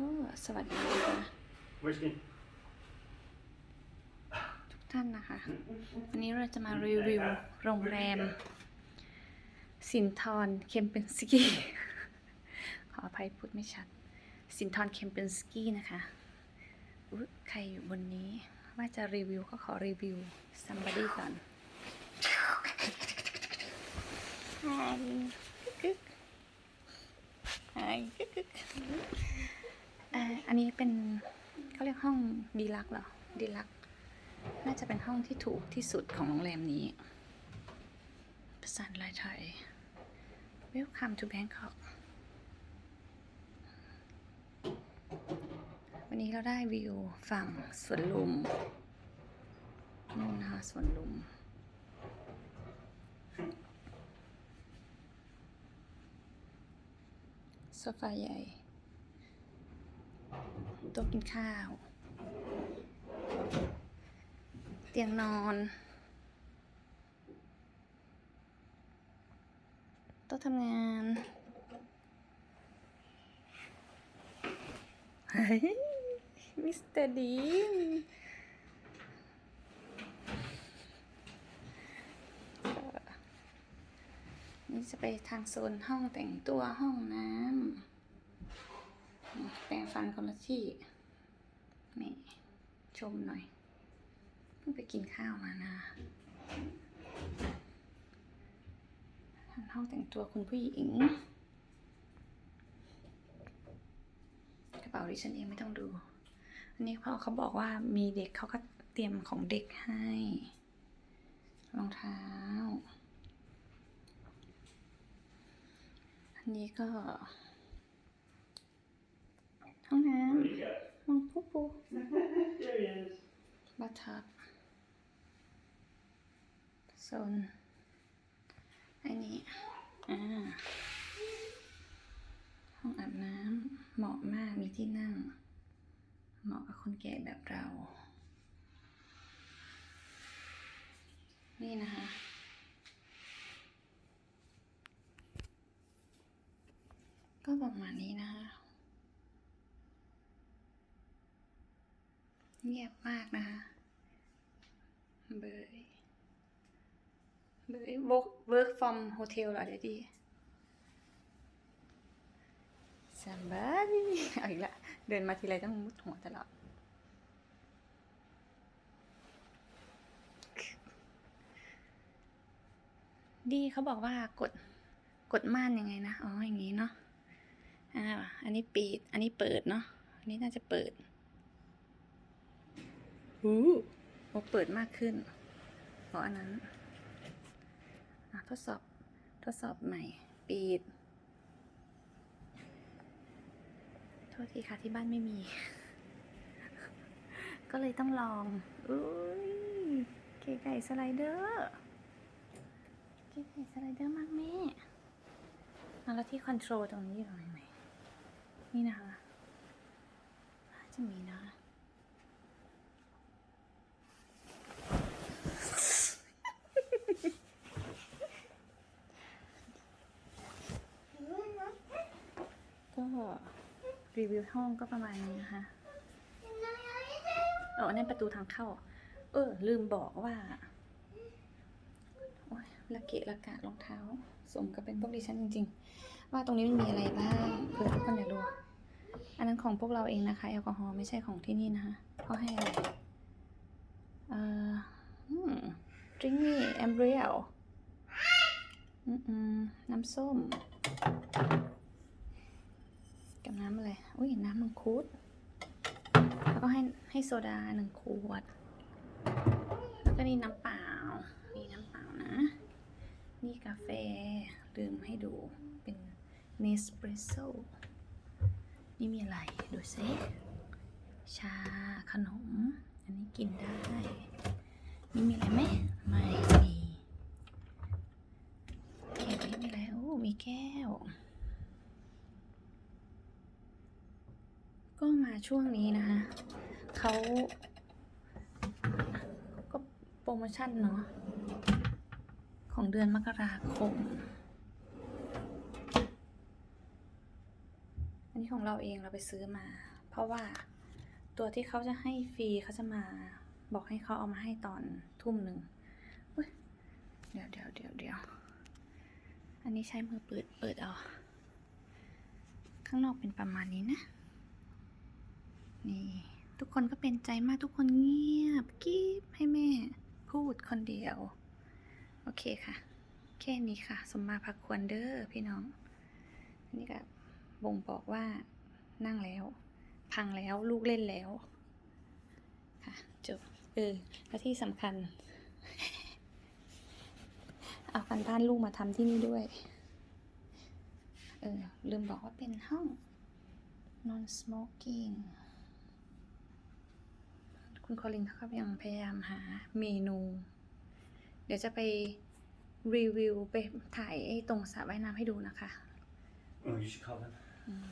ก็สวัสดีนะคะ Where's Ken? ทุกท่านนะคะ วันนี้เราจะมารีวิวโรงแรม สินทรเคมเปนสกี้ขออภัยพูดไม่ชัด สินทรเคมเปนสกี้นะคะอุ๊ยใครอยู่บนนี้ว่าจะรีวิวก็ขอรีวิว somebody ก่อน Hi กึกๆ Hi กึกๆ อันนี้เป็นเขาเรียกห้องดีลักเหรอดีลัก น่าจะเป็นห้องที่ถูกที่สุดของโรงแรมนี้ภาษาลายไทย Welcome to Bangkok วันนี้เราได้วิวฝั่งสวนลุมนู่นนะคะสวนลุม โซฟาใหญ่ โต๊ะกินข้าว เตียงนอนโต๊ะทำงานเฮ้ยมิสเตอร์ดีนนี่จะไปทางโซนห้องแต่งตัวห้องน้ำ ฟันคนละที่นี่ชมหน่อย เพิ่งไปกินข้าวมานะห้องแต่งตัวคุณผู้หญิง กระเป๋าดิฉันเองไม่ต้องดู อันนี้พอเขาบอกว่ามีเด็กเขาก็เตรียมของเด็กให้ รองเท้า อันนี้ก็ ห้องน้ What do you got? ำห้องผู้ ปู There he is. บัตทับโซนอันนี้ อ่า ห้องอาบน้ำเหมาะมากมีที่นั่ง เหมาะกับคนแก่แบบเรา นี่นะคะก็ประมาณนี้นะคะ เงียบมากนะคะเบยเบย work work from hotel เหรอเดี๋ยวดีสบายเอาอีกละ เดินมาทีไรต้องมุดหัวตลอดดีเขาบอกว่ากดกดม่านยังไงนะ อ๋อ อย่างนี้เนาะ อ่า อันนี้ปิด อันนี้เปิดเนาะ อันนี้น่าจะเปิด หูโอเปิดมากขึ้น เพราะอันนั้นทดสอบทดสอบใหม่ ปิด โทษทีค่ะที่บ้านไม่มี ก็เลยต้องลองอุ้ยเก๋ไก่สไลเดอร์เก๋ไก่สไลเดอร์มากแม่แล้วที่คอนโทรลตรงนี้อยู่ตรงไหนนี่นะคะจะมีนะ ก็ รีวิวห้องก็ประมาณนี้นะคะเออนั่นประตูทางเข้า เออ ลืมบอกว่าโอ้ยละเกะละกะรองเท้า สมกับเป็นพวกดิฉันจริง ๆ ว่าตรงนี้มันมีอะไรบ้างเผื่อทุกคนอยากดู อันนั้นของพวกเราเองนะคะ แอลกอฮอล์ไม่ใช่ของที่นี่นะคะเขาให้อะไรเอ่ออืมดริงนี่แอมเบรียลอืมๆน้ำส้ม กับน้ำอะไร อุ้ยน้ำมังคุด แล้วก็ให้ให้โซดาหนึ่งขวด แล้วก็นี่น้ำเปล่า นี่น้ำเปล่านะ นี่กาแฟลืมให้ดู เป็นเนสเปรสโซ่นี่มีอะไร ดูซิชา ขนม อันนี้กินได้ นี่มีอะไรไหม ไม่มี โอเค ไม่มีอะไร โอ้ มีแก้ว ก็ มาช่วงนี้นะคะเขาก็โปรโมชั่นเนาะของเดือนมกราคม อันนี้ของเราเองเราไปซื้อมา เพราะว่าตัวที่เขาจะให้ฟรีเขาจะมาบอกให้เขาเอามาให้ตอนทุ่มหนึ่งเดี๋ยวเดี๋ยวเดี๋ยวเดี๋ยวอันนี้ใช้มือเปิดเปิดเอา ข้างนอกเป็นประมาณนี้นะ นี่ ทุกคนก็เป็นใจมากทุกคนเงียบกริบให้แม่พูดคนเดียว โอเคค่ะ แค่นี้ค่ะ สมมาพักควรเด้อพี่น้องอันนี้ก็บ่งบอกว่านั่งแล้ว พังแล้วลูกเล่นแล้ว ค่ะจบเออและที่สำคัญ เอากันบ้านลูกมาทำที่นี่ด้วย เออลืมบอกว่าเป็นห้อง non smoking คุณคอลินเขาก็ยังพยายามหาเมนู เดี๋ยวจะไปรีวิวไปถ่ายไอ้ตรงสระว่ายน้ำให้ดูนะคะ Oh, you should call them. อืม